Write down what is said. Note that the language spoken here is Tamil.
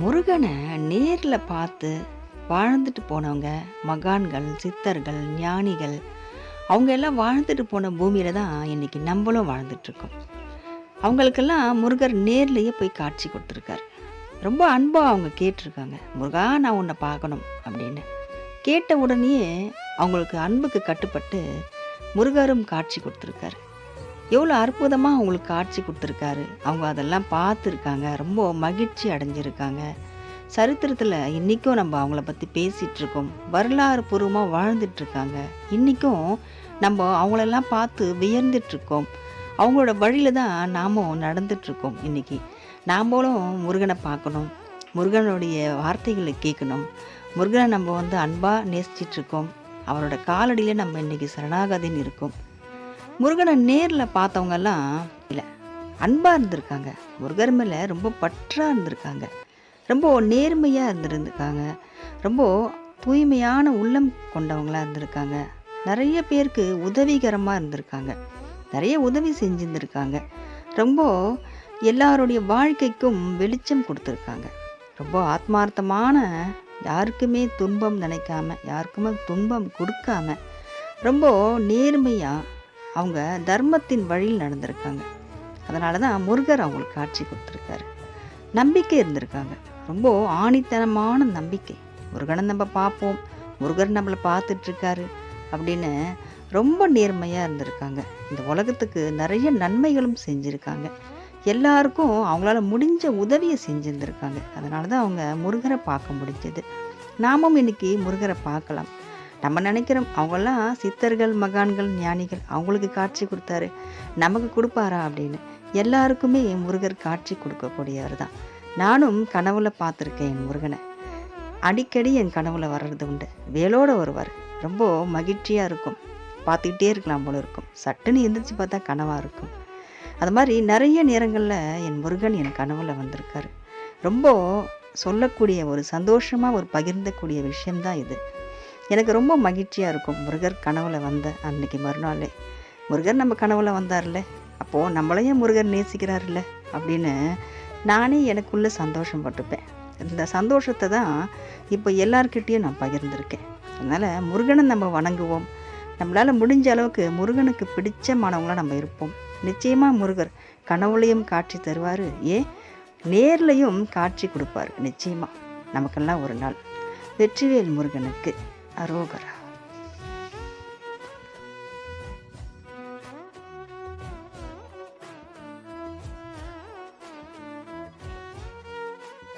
முருகனை நேரில் பார்த்து வாழ்ந்துட்டு போனவங்க மகான்கள் சித்தர்கள் ஞானிகள் அவங்க எல்லாம் வாழ்ந்துட்டு போன பூமியில் தான் இன்றைக்கி நம்மளும் வாழ்ந்துட்டுருக்கோம். அவங்களுக்கெல்லாம் முருகர் நேர்லேயே போய் காட்சி கொடுத்துருக்காரு. ரொம்ப அன்பாக அவங்க கேட்டிருக்காங்க. முருகா நான் உன்னை பார்க்கணும் அப்படின்னு. கேட்ட உடனேயே அவங்களுக்கு அன்புக்கு கட்டுப்பட்டு முருகரும் காட்சி கொடுத்துருக்காரு. எவ்வளோ அற்புதமாக அவங்களுக்கு காட்சி கொடுத்துருக்காரு. அவங்க அதெல்லாம் பார்த்துருக்காங்க. ரொம்ப மகிழ்ச்சி அடைஞ்சிருக்காங்க. சரித்திரத்தில் இன்றைக்கும் நம்ம அவங்கள பற்றி பேசிகிட்ருக்கோம் வரலாறு பூர்வமாக வாழ்ந்துட்டுருக்காங்க. இன்றைக்கும் நம்ம அவங்களெல்லாம் பார்த்து வியர்ந்துட்டுருக்கோம். அவங்களோட வழியில் தான் நாமும் நடந்துட்டுருக்கோம் இன்றைக்கி நாமளும் முருகனை பார்க்கணும். முருகனுடைய வார்த்தைகளை கேட்கணும். முருகனை நம்ம வந்து அன்பாக நேசிச்சிட்ருக்கோம் அவரோட காலடியில் நம்ம இன்றைக்கி சரணாகதின்னு இருக்கோம். முருகனை நேரில் பார்த்தவங்கெல்லாம் இல்லை. அன்பாக இருந்திருக்காங்க. முருகர் மேலே ரொம்ப பற்றாக இருந்திருக்காங்க. ரொம்ப நேர்மையாக இருந்திருந்துருக்காங்க. ரொம்ப தூய்மையான உள்ளம் கொண்டவங்களாக இருந்திருக்காங்க. நிறைய பேருக்கு உதவிகரமாக இருந்திருக்காங்க. நிறைய உதவி செஞ்சுருந்துருக்காங்க. ரொம்ப எல்லாருடைய வாழ்க்கைக்கும் வெளிச்சம் கொடுத்துருக்காங்க. ரொம்ப ஆத்மார்த்தமான யாருக்குமே துன்பம் நினைக்காம யாருக்குமே துன்பம் கொடுக்காம ரொம்ப நேர்மையாக அவங்க தர்மத்தின் வழியில் நடந்திருக்காங்க. அதனால தான் முருகர் அவங்களுக்கு காட்சி கொடுத்துருக்காரு. நம்பிக்கை இருந்திருக்காங்க. ரொம்ப ஆணித்தனமான நம்பிக்கை. முருகனை நம்ம பார்ப்போம். முருகர் நம்மளை பார்த்துட்ருக்காரு அப்படின்னு ரொம்ப நேர்மையாக இருந்திருக்காங்க. இந்த உலகத்துக்கு நிறைய நன்மைகளும் செஞ்சுருக்காங்க. எல்லாருக்கும் அவங்களால முடிஞ்ச உதவியை செஞ்சுருந்துருக்காங்க. அதனால தான் அவங்க முருகரை பார்க்க முடிஞ்சது. நாமும் இன்னைக்கு முருகரை பார்க்கலாம். நம்ம நினைக்கிறோம் அவங்கெல்லாம் சித்தர்கள் மகான்கள் ஞானிகள் அவங்களுக்கு காட்சி கொடுத்தாரு. நமக்கு கொடுப்பாரா அப்படின்னு? எல்லாருக்குமே முருகர் காட்சி கொடுக்கக்கூடியவர் தான் நானும் கனவுல பார்த்துருக்கேன் என் முருகனை. அடிக்கடி என் கனவுல வர்றது உண்டு. வேலோட வருவார். ரொம்ப மகிழ்ச்சியாக இருக்கும். பார்த்துக்கிட்டே இருக்கலாம் போல இருக்கும். சட்டுன்னு எந்திரிச்சு பார்த்தா கனவாக இருக்கும். அது மாதிரி நிறைய நேரங்களில் என் முருகன் என் கனவுல வந்திருக்காரு. ரொம்ப சொல்லக்கூடிய ஒரு சந்தோஷமாக ஒரு பகிர்ந்தக்கூடிய விஷயம்தான் இது. எனக்கு ரொம்ப மகிழ்ச்சியாக இருக்கும். முருகர் கனவுல வந்த அன்னைக்கு மறுநாள். முருகர் நம்ம கனவுல வந்தார்ல அப்போது நம்மளையும் முருகர் நேசிக்கிறார்ல அப்படின்னு நானே எனக்குள்ளே சந்தோஷப்பட்டுப்பேன் இந்த சந்தோஷத்தை தான் இப்போ எல்லார்கிட்டேயும் நான் பகிர்ந்திருக்கேன். அதனால் முருகனை நம்ம வணங்குவோம். நம்மளால் முடிஞ்ச அளவுக்கு முருகனுக்கு பிடிச்சமானவங்களாக நம்ம இருப்போம். நிச்சயமாக முருகர் கனவுலையும் காட்சி தருவார். ஏன் நேர்லையும் காட்சி கொடுப்பார். நிச்சயமாக நமக்கெல்லாம் ஒரு நாள். வெற்றிவேல் முருகனுக்கு. Арогара.